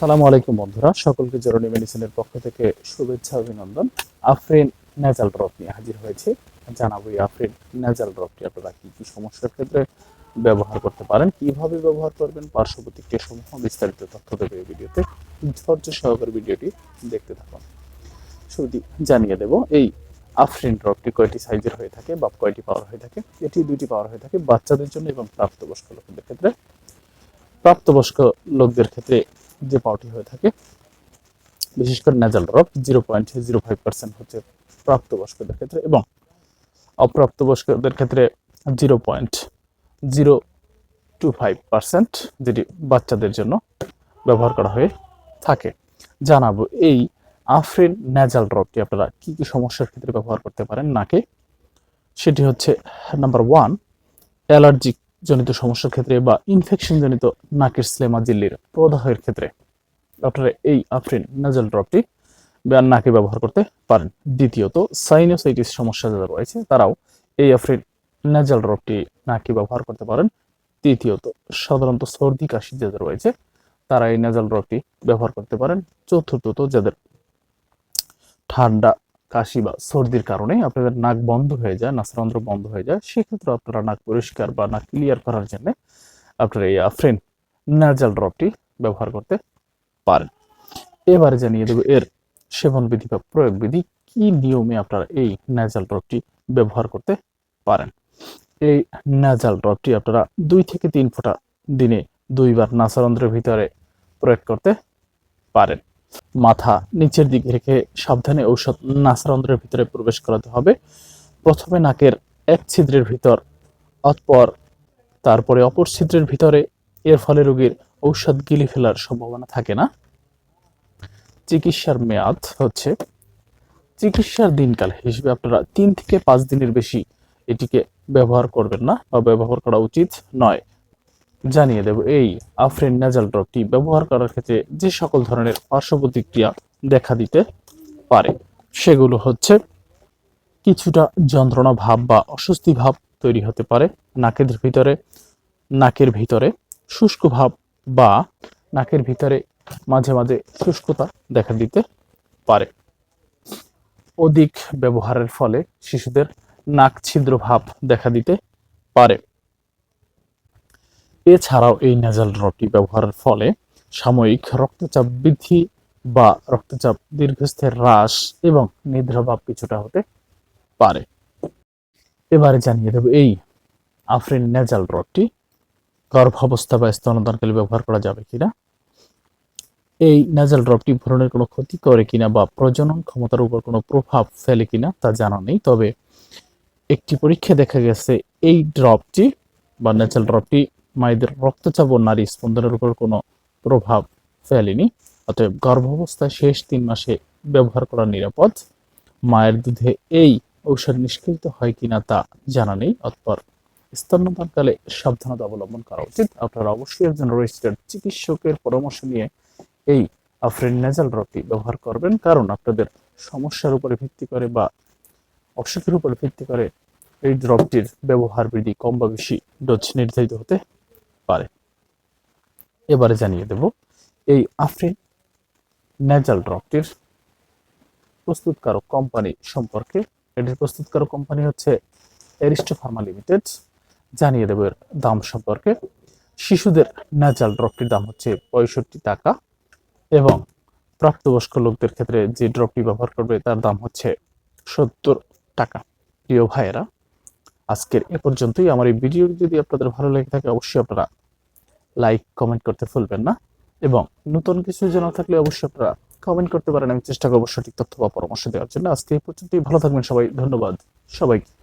সালামু আলাইকুম বন্ধুরা। সকলকে জরুরি মেডিসিনের পক্ষ থেকে শুভেচ্ছা, অভিনন্দন। আফরিন ন্যাজাল ড্রপ নিয়ে হাজির হয়েছে। জানাব এই আফরিন ন্যাজাল ড্রপটি আপনারা কী কী সমস্যার ক্ষেত্রে ব্যবহার করতে পারেন, কীভাবে ব্যবহার করবেন পার্শ্ব প্রতিক্রিয়া সমূহ বিস্তারিত তথ্য দেবে এই ভিডিওতে। ধৈর্য সহকারে ভিডিওটি দেখতে থাকুন। শুধু জানিয়ে দেব, এই আফরিন ড্রপটি কয়টি সাইজের হয়ে থাকে বা কয়টি পাওয়ার হয়ে থাকে? এটি দুইটি পাওয়ার হয়ে থাকে বাচ্চাদের জন্য এবং প্রাপ্তবয়স্ক লোকদের ক্ষেত্রে। প্রাপ্তবয়স্ক লোকদের ক্ষেত্রে যে পাওয়ারটি হয়ে থাকে, বিশেষ করে nasal drop zero point zero five percent হচ্ছে প্রাপ্তবয়স্কদের ক্ষেত্রে এবং অপ্রাপ্তবয়স্কদের ক্ষেত্রে zero point zero two five percent যেটি বাচ্চাদের জন্য ব্যবহার করা হয়ে থাকে। জানাব এই আফরিন ন্যাজাল ড্রপটি আপনারা কি কি সমস্যার ক্ষেত্রে ব্যবহার করতে পারেন নাকে? সেটি হচ্ছে নাম্বার ওয়ান অ্যালার্জিক জনিত সমস্যার ক্ষেত্রে বা ইনফেকশন জনিত নাকের স্লেমা জিল্লির প্রদাহের ক্ষেত্রে। আপনারা এই আফরিন নাজাল ড্রপটি নাকে ব্যবহার করতে পারেন। দ্বিতীয়ত সাইনোসাইটিস সমস্যা যারা রয়েছে, তারাও এই আফরিন নাজাল ড্রপটি নাকে ব্যবহার করতে পারেন। তৃতীয়ত, সাধারণত সর্দি, কাশি যাদের রয়েছে, তারা এই নাজাল ড্রপটি ব্যবহার করতে পারেন। চতুর্থত, যাদের ঠান্ডা কাশি বা সর্দির কারণে আপনাদের নাক বন্ধ হয়ে যায়, নাসরন্ধ্র বন্ধ হয়ে যায় সেক্ষেত্রে আপনারা নাক পরিষ্কার বা নাক ক্লিয়ার করার জন্য আপনারা এই আফ্রেন নাজাল ড্রপটি ব্যবহার করতে পারেন। এবারে জানিয়ে দেবো এর সেবন বিধি বা প্রয়োগ বিধি, কি নিয়মে আপনারা এই নাজাল ড্রপটি ব্যবহার করতে পারেন? এই নাজাল ড্রপটি আপনারা দুই থেকে তিন ফোঁটা দিনে দুইবার নাসারন্ধ্রের ভিতরে প্রয়োগ করতে পারেন। মাথা নিচের দিকে রেখে সাবধানে ঔষধ নাসারন্ধ্রের ভিতরে প্রবেশ করাতে হবে। প্রথমে নাকের এক ছিদ্রের ভিতর, অতপর তারপরে অপর ছিদ্রের ভিতরে। এর ফলে রোগীর ঔষধ গিলি ফেলার সম্ভাবনা থাকে না। চিকিৎসার মেয়াদ হচ্ছে। চিকিৎসার দিনকাল হিসেবে আপনারা তিন থেকে পাঁচ দিনের বেশি এটিকে ব্যবহার করবেন না বা ব্যবহার করা উচিত নয়। জানিয়ে দেব, এই আফরিন নাজাল ড্রপটি ব্যবহার করার ক্ষেত্রে যে সকল ধরনের পার্শ্ব প্রতিক্রিয়া দেখা দিতে পারে, সেগুলো হচ্ছে কিছুটা যন্ত্রণা ভাব বা অস্বস্তি ভাব তৈরি হতে পারে নাকের ভিতরে নাকের ভিতরে শুষ্ক ভাব বা নাকের ভিতরে মাঝে মাঝে শুষ্কতা দেখা দিতে পারে। অধিক ব্যবহারের ফলে শিশুদের নাক ছিদ্র ভাব দেখা দিতে পারে। এছাড়াও এই নেজাল ড্রপটি ব্যবহারের ফলে সাময়িক রক্তচাপ বৃদ্ধি বা রক্তচাপ দীর্ঘস্থায়ী হ্রাস এবং নিদ্রাভাব কিছুটা হতে পারে। এবারে জানিয়ে দেব এই আফরিন নেজাল ড্রপটি গর্ভাবস্থা বা স্তনদানকালে ব্যবহার করা যাবে কিনা। এই নেজাল ড্রপটি ভ্রূণের কোনো ক্ষতি করে কিনা বা প্রজনন ক্ষমতার উপর কোনো প্রভাব ফেলে কিনা তা জানা নেই, তবে একটি পরীক্ষা দেখা গেছে এই ড্রপটি বা নেজাল ড্রপটি মায়েদের রক্তচাপ ও নারী স্পন্দনের উপর কোনো প্রভাব ফেলেনি। অতএব গর্ভাবস্থায় শেষ তিন মাসে ব্যবহার করা নিরাপদ। মায়ের দুধে এই ঔষধ নিষ্কৃত হয় কিনা তা জানা নেই। অতপর স্তন্যপানকালে সাবধানতা অবলম্বন করা উচিত। আপনারা অবশ্যই একজন রেজিস্টার্ড চিকিৎসকের পরামর্শ নিয়ে এই আফরিন নেজাল ড্রপটি ব্যবহার করবেন। কারণ আপনাদের সমস্যার উপরে ভিত্তি করে বা অসুখের উপরে ভিত্তি করে এই ড্রপটির ব্যবহার বিধি কম বা বেশি ডোজ নির্ধারিত হতে এবারে জানিয়ে দেব, এই আফরিন নেজাল ড্রপটির প্রস্তুতকারক কোম্পানি সম্পর্কে। এটির প্রস্তুতকারক কোম্পানি হচ্ছে এরিস্টো ফার্মা লিমিটেড। জানিয়ে দেব এর দাম সম্পর্কে। শিশুদের নেজাল ড্রপটির দাম হচ্ছে পঁয়ষট্টি টাকা এবং প্রাপ্তবয়স্ক লোকদের ক্ষেত্রে যে ড্রপটি ব্যবহার করবে তার দাম হচ্ছে সত্তর টাকা। প্রিয় ভাইয়েরা, আজকের এ পর্যন্তই। আমার এই ভিডিও যদি আপনাদের ভালো লেগে থাকে, অবশ্যই আপনারা লাইক কমেন্ট করতে ভুলবেন না। এবং নতুন কিছু জানা থাকলে অবশ্যই আপনারা কমেন্ট করতে পারেন। আমি চেষ্টা করব সঠিক তথ্য বা পরামর্শ দেওয়ার জন্য। আজকে এই পর্যন্তই। ভালো থাকবেন সবাই। ধন্যবাদ। সবাইকে।